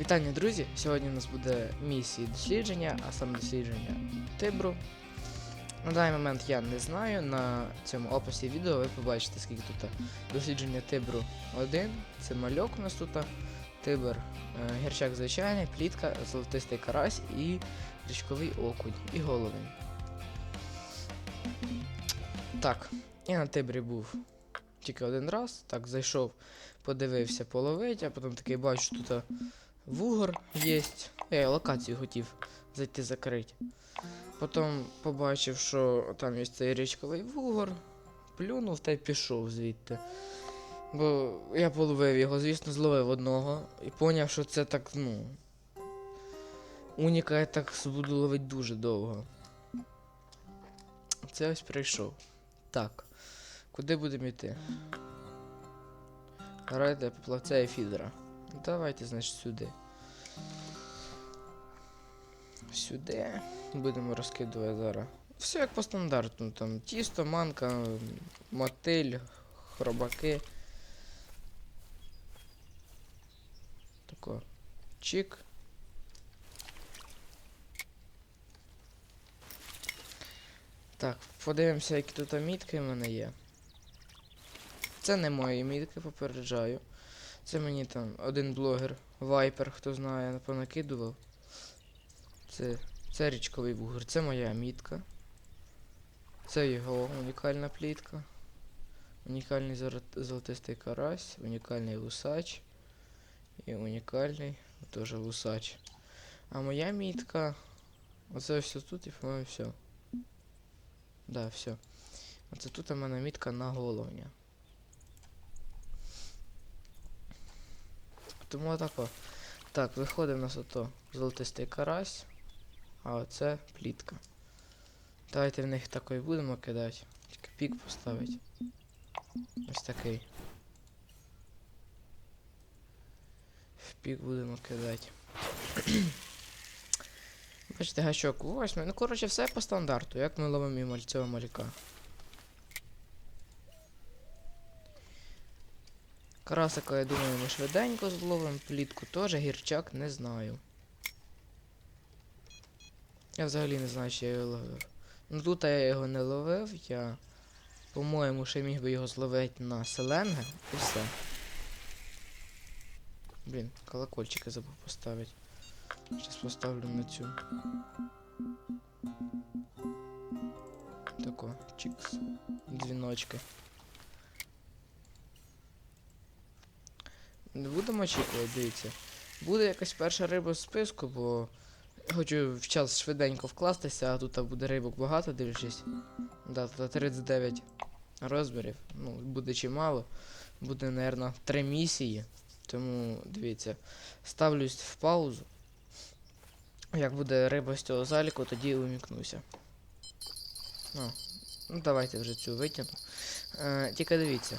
Вітання, друзі! Сьогодні у нас буде місія дослідження, а саме дослідження Тибру. На даний момент я не знаю. На цьому описі відео ви побачите, скільки тут дослідження Тибру 1. Це мальок у нас тут. Тибр, е, гірчак звичайний, плітка, золотистий карась і річковий окунь і головень. Так, я на Тибрі був тільки один раз. Так, зайшов, подивився, половить, а потім такий бачу, тут вугор є. Я локацію хотів зайти закрити. Потім побачив, що там є цей річковий вугор, плюнув та й пішов звідти. Бо я половив його, звісно, зловив одного і поняв, що це так, ну. Уніка я так буду ловити дуже довго. Це ось прийшов. Так. Куди будемо йти? Райда поплавця і фідера. Давайте, значить, сюди. Сюди. Будемо розкидувати зараз. Все як по стандарту. Там тісто, манка, мотиль, хробаки. Тако. Чик. Так, подивимося, які тут мітки в мене є. Це не мої мітки, попереджаю. Це мені там один блогер, Вайпер, хто знає, понакидував. Це, це річковий вугор, це моя мітка. Це його унікальна плітка. Унікальний золотистий карась, унікальний гусач. І унікальний теж гусач. А моя мітка. Оце все тут і по-моєму все. Да, все. Оце тут у мене мітка на головня. Тому отако. Так, виходить у нас ото золотистий карась, а оце плітка. Давайте в них такий будемо кидати. Тільки пік поставити. Ось такий. В пік будемо кидати. Бачите, гачок восьмий. Ну, коротше, все по стандарту, як ми ловимо цього малюка. Карасика, я думаю, ми швиденько зловимо. Плітку теж, гірчак не знаю. Я взагалі не знаю, чи я його ловив. Ну тут я його не ловив, я, по-моєму, ще міг би його зловити на селенге і все. Блін, колокольчики забув поставити. Зараз поставлю на цю. Тако, чікс. Дзвіночки. Не будемо очікувати, дивіться. Буде якась перша риба з списку, бо хочу в час швиденько вкластися, а тут буде рибок багато, дивлячись. Да, тут 39 розмірів. Ну, буде чимало. Буде, напевно, 3 місії. Тому дивіться. Ставлюсь в паузу. Як буде риба з цього заліку, тоді умікнуся. Ну, ну давайте вже цю витягну. Е, тільки дивіться.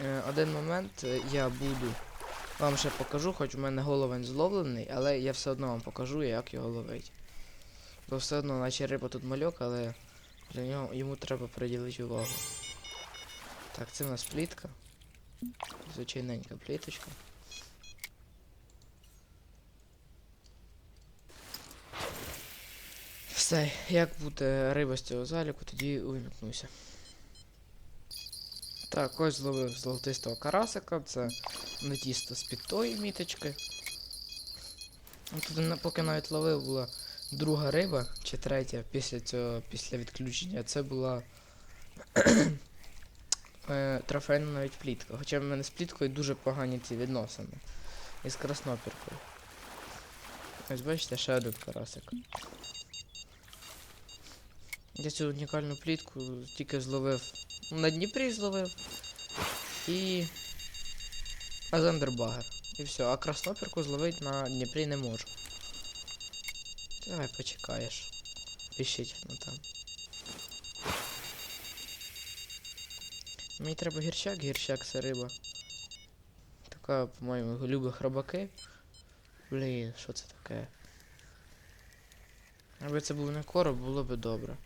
Е, один момент е, я буду. Вам ще покажу, хоч у мене головень зловлений, але я все одно вам покажу, як його ловити. Бо все одно, наче риба тут мальок, але для нього йому треба приділити увагу. Так, це в нас плітка. Звичайненька пліточка. Все, як буде риба з цього заліку, тоді увімкнуся. Так, ось зловив золотистого карасика, це не тісто з-під тої міточки. Тут поки навіть ловив була друга риба, чи третя після цього, після відключення, це була е, трофейна навіть плітка. Хоча в мене з пліткою дуже погані ці відносини. І з краснопіркою. Ось бачите, ще один карасик. Я цю унікальну плітку тільки зловив. На Дніпрі зловив. І. Азендербагер. І все, а краснопірку зловити на Дніпрі не можу. Давай почекаєш. Пишіть ну там. Мені треба гірчак, гірчак це риба. Така, по-моєму, любить хробаки. Блін, що це таке? Якби це був не короб, було б добре.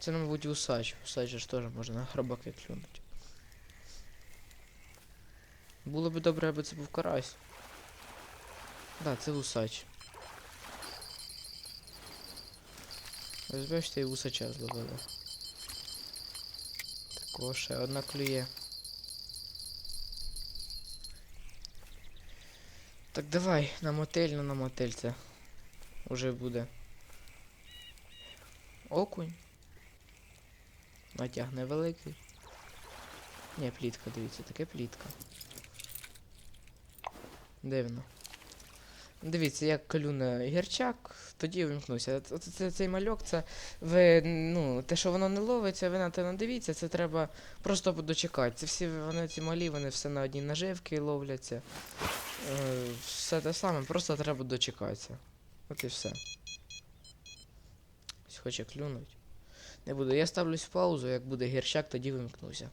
Це, мабуть, усач. Усач же ж теж можна на хробаки клюнути. Було б добре, аби це був карась. Да, це вусач. Ось і вусача зловили. Такого ще одна клює. Так давай, на мотель, ну на мотель це уже буде. Окунь. Натяг невеликий. Ні, плітка, дивіться, таке плітка. Дивно. Дивіться, як клюне гірчак, тоді вимкнуся. Це, цей мальок, це ви, ну, те, що воно не ловиться, ви на те не дивіться, це треба просто дочекати. Це всі вони ці малі, вони все на одній наживки ловляться. Е, все те саме, просто треба дочекатися. От і все. Хоче клюнуть. Не буду. Я ставлюсь в паузу, як буде гірчак, тоді вимкнуся.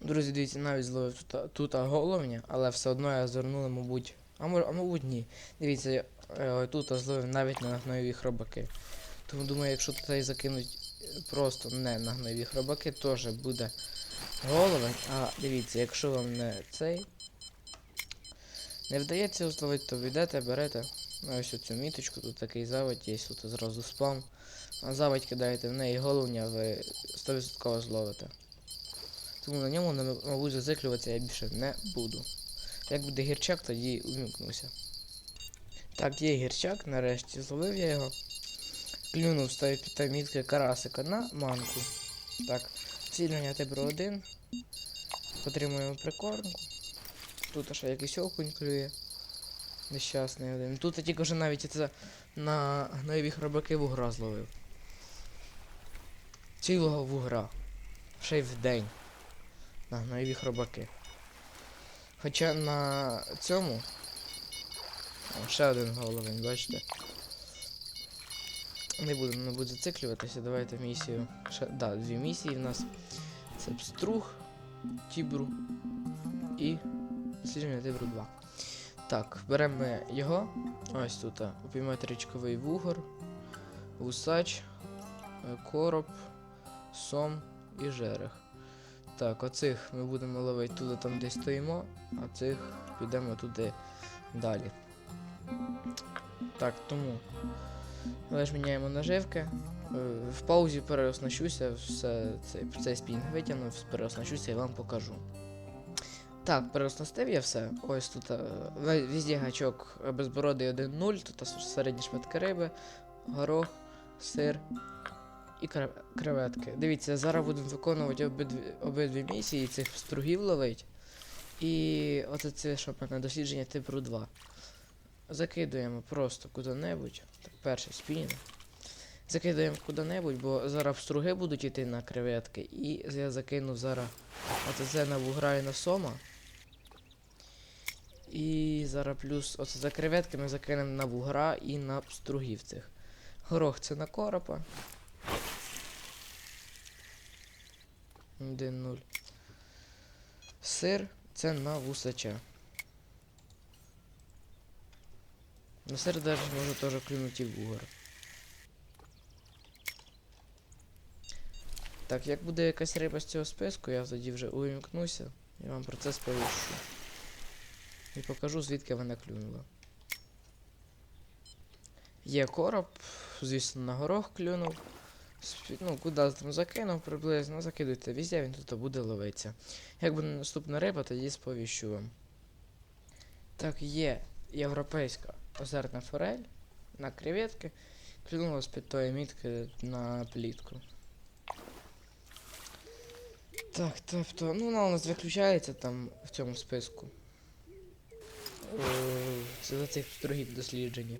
Друзі, дивіться, навіть зловив тут, тут головня, але все одно я звернули, мабуть. А, а мабуть, ні. Дивіться, е, тут зловив навіть не на гноєві хробаки. Тому думаю, якщо тут і закинуть просто не на гноєві хробаки, теж буде головень. А дивіться, якщо вам не цей. Не вдається зловити, то йдете, берете ось оцю міточку, тут такий заводь, є тут зразу спам. А заводь кидаєте в неї головня, ви 100% зловите. Тому на ньому, мабуть, зациклюватися я більше не буду. Як буде гірчак, тоді увімкнуся. Так, є гірчак, нарешті зловив я його. Клюнув з тої та мітки карасика на манку. Так, цілення тибро 1. Отримуємо прикормку. Тут ще якийсь окунь клює. Нещасний один. Тут я тільки вже навіть це на гноєві хробаки вугра зловив. Цілого вугра. Ще й в день. На гноєві хробаки. Хоча на цьому. О, ще один головень, бачите. Не будемо, мабуть, зациклюватися. Давайте місію. Ще, да, дві місії в нас. Це пструг, тібру і дослідження тибру 2. Так, беремо його. Ось тут. а, Упіймати річковий вугор, гусач, е, короб, сом і жерех. Так, оцих ми будемо ловити туди, там де стоїмо, а цих підемо туди далі. Так, тому. Лиш міняємо наживки. Е, В паузі переоснащуся, все цей, цей спінг витягну, переоснащуся і вам покажу. Так, переоснастив я все. Ось тут е, везде гачок безбородий 1.0, тут середні шматки риби, горох, сир і креветки. Дивіться, зараз будемо виконувати обидві, обидві місії, цих стругів ловить. І оце це, що мене дослідження типу 2. Закидуємо просто куди-небудь. Так, перший спінінг. Закидаємо куди-небудь, бо зараз струги будуть йти на креветки. І я закину зараз оце це на вугра і на сома. І зараз плюс оце за креветки ми закинемо на вугра і на стругів цих. Горох це на коропа. 1-0. Сир це на вусача. На сир даже може теж клюнути і вугор. Так, як буде якась риба з цього списку, я тоді вже увімкнуся і вам про це сповіщу. І покажу, звідки вона клюнула. Є короб, звісно, на горох клюнув. Ну, куди там закинув приблизно, закидуйте везде, він тут буде ловитися. Як буде наступна риба, тоді сповіщу вам. Так, є європейська озерна форель на креветки. Клюнула з-під тої мітки на плітку. Так, тобто, ну вона у нас виключається там в цьому списку. Е, за цих строгів дослідження.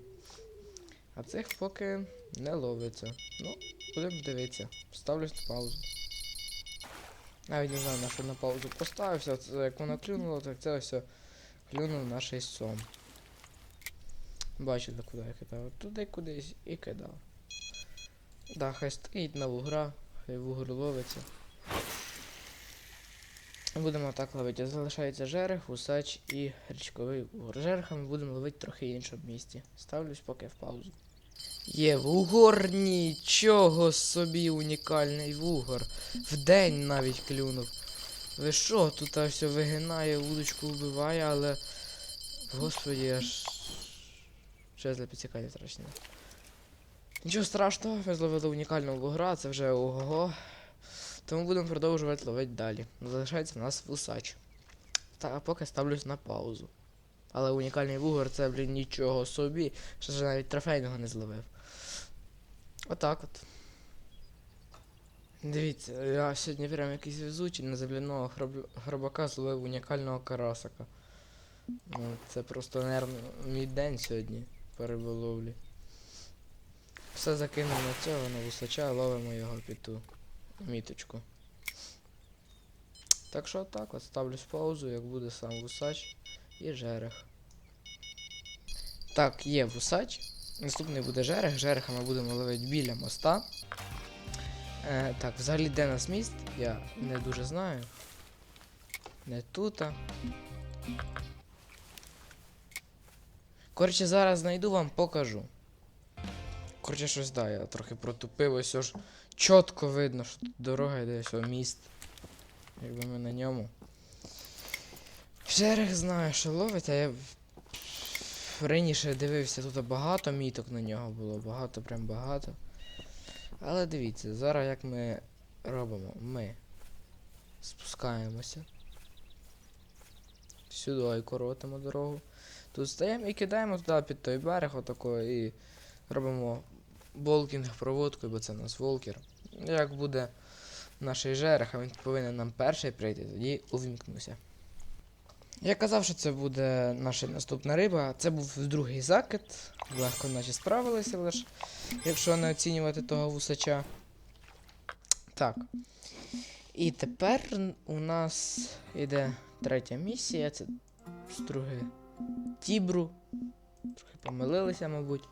А цих поки не ловиться. Ну, будемо дивитися. Ставлюсь на паузу. Навіть не знаю, на що на паузу поставився. Це як вона клюнула, так це ось клюнув наш сом. Бачите, куди я кидав. Туди кудись і кидав. Да, хай стоїть на вугра, хай вугор ловиться. Будемо так ловити. Залишається жерех, усач і річковий вугор. Жереха ми будемо ловити трохи в іншому місці. Ставлюсь поки в паузу. Є вугор, нічого собі унікальний вугор. Вдень навіть клюнув. Ви що, тут все вигинає, удочку вбиває, але Господи, аж. Що для підсікання втрачено. Нічого страшного, ми зловили унікального бугра, це вже ого. Тому будемо продовжувати ловити далі. Залишається в нас вусач. Та поки ставлюсь на паузу. Але унікальний вугор це, блін, нічого собі. Ще ж навіть трофейного не зловив. Отак от. Дивіться, я сьогодні прям якийсь везучий на земляного хроб... хробака зловив унікального карасика. Ну, це просто, наверно, мій день сьогодні по риболовлі. Все закинув на цього, на вусача, ловимо його під ту міточку. Так що так, от ставлюсь паузу, як буде сам вусач і жерех. Так, є вусач. Наступний буде жерех. Жереха ми будемо ловити біля моста. Е, так, взагалі де нас міст, я не дуже знаю. Не тута. Коротше, зараз знайду вам покажу. Коротше, щось да, я трохи протупив, ось ж чітко видно, що тут дорога йде, ось міст. Якби ми на ньому. Жерех знаю, що ловить, а я раніше дивився, тут багато міток на нього було, багато, прям багато. Але дивіться, зараз як ми робимо? Ми спускаємося. Сюди коротимо дорогу. Тут стаємо і кидаємо туди під той берег отако і робимо болкінг проводкою, бо це у нас волкер. Як буде наш жерех, а він повинен нам перший прийти, тоді увімкнуся. Я казав, що це буде наша наступна риба. Це був другий закид. Легко наче справилися лише, якщо не оцінювати того вусача. Так. І тепер у нас іде третя місія. Це струги Тібру. Трохи помилилися, мабуть.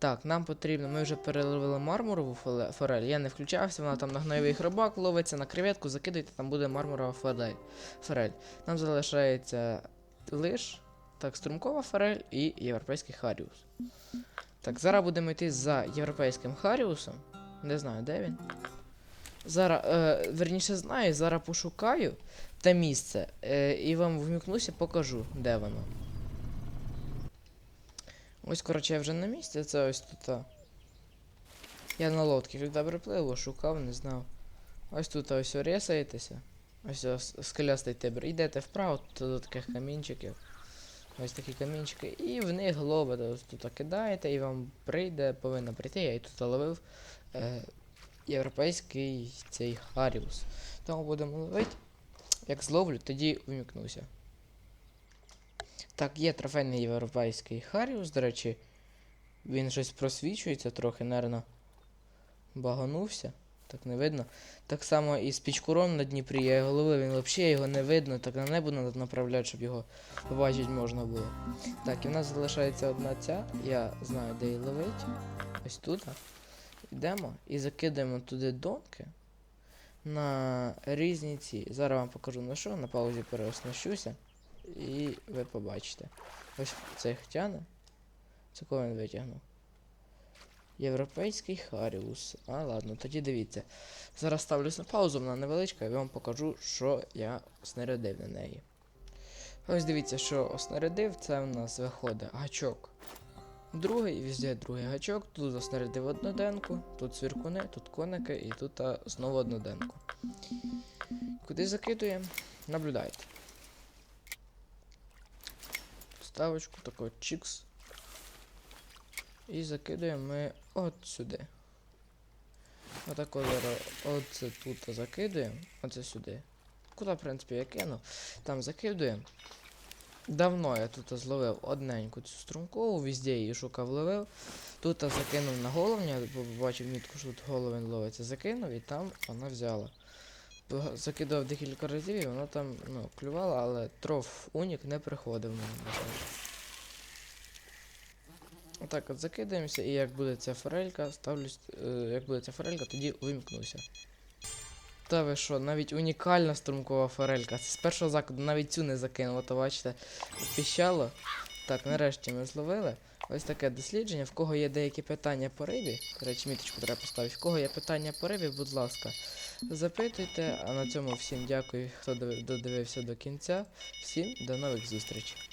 Так, нам потрібно. Ми вже переловили мармурову форель. Я не включався, вона там на гнойовий хробак ловиться, на креветку закидуйте, там буде мармурова форель. Нам залишається лиш так, струмкова форель і європейський харіус. Так, зараз будемо йти за європейським харіусом. Не знаю, де він. Зараз, е, верніше знаю, зараз пошукаю те місце е, і вам вмікнуся, покажу, де воно. Ось, коротше, я вже на місці, це ось тут. Я на лодці туди приплив, шукав, не знав. Ось тут ось рісаєтеся. Ось скелястий тибр. Йдете вправо, тут до таких камінчиків. Ось такі камінчики. І в них ловите, ось тут кидаєте, і вам прийде, повинно прийти. Я і тут ловив е, європейський цей Харіус. Тому будемо ловити. Як зловлю, тоді вмікнуся. Так, є трофейний європейський Харіус, до речі, він щось просвічується трохи, нервно баганувся. Так не видно. Так само і з пічкуром на Дніпрі я його ловив, він взагалі його не видно, так на небо треба направляти, щоб його побачити можна було. Так, і в нас залишається одна ця. Я знаю, де її ловить. Ось тут. Йдемо і закидаємо туди донки на різні ці. Зараз вам покажу на що, на паузі переоснащуся. І ви побачите. Ось цей тяне. Це кого він витягнув? Європейський Харіус. А, ладно, тоді дивіться. Зараз ставлюсь на паузу, вона невеличка, і вам покажу, що я снарядив на неї. Ось дивіться, що снарядив, це в нас виходить гачок. Другий, везде другий гачок, тут заснарядив одноденку, тут свіркуни, тут коники і тут а, знову одноденку. Куди закидуємо? Наблюдайте. Ставочку такой чікс. І закидуємо ми от сюди. Отако зараз оце тут закидуємо, оце сюди. Куди, в принципі, я кину. Там закидуємо. Давно я тут зловив одненьку цю струмкову, везде її шукав ловив. Тут закинув на головня, бо побачив мітку, що тут головень ловиться, закинув і там вона взяла. Закидав декілька разів і вона там ну, клювала, але троф унік не приходив мені. Отак от закидаємося, і як буде ця форелька, ставлюсь. Е, як буде ця форелька, тоді вимкнуся. Та ви що, навіть унікальна струмкова форелька. Це з першого закиду навіть цю не закинуло, то бачите, піщало. Так, нарешті ми зловили. Ось таке дослідження. В кого є деякі питання по рибі, до речі, міточку треба поставити. В кого є питання по рибі, будь ласка, запитуйте. А на цьому всім дякую, хто диви- додивився до кінця. Всім до нових зустрічей.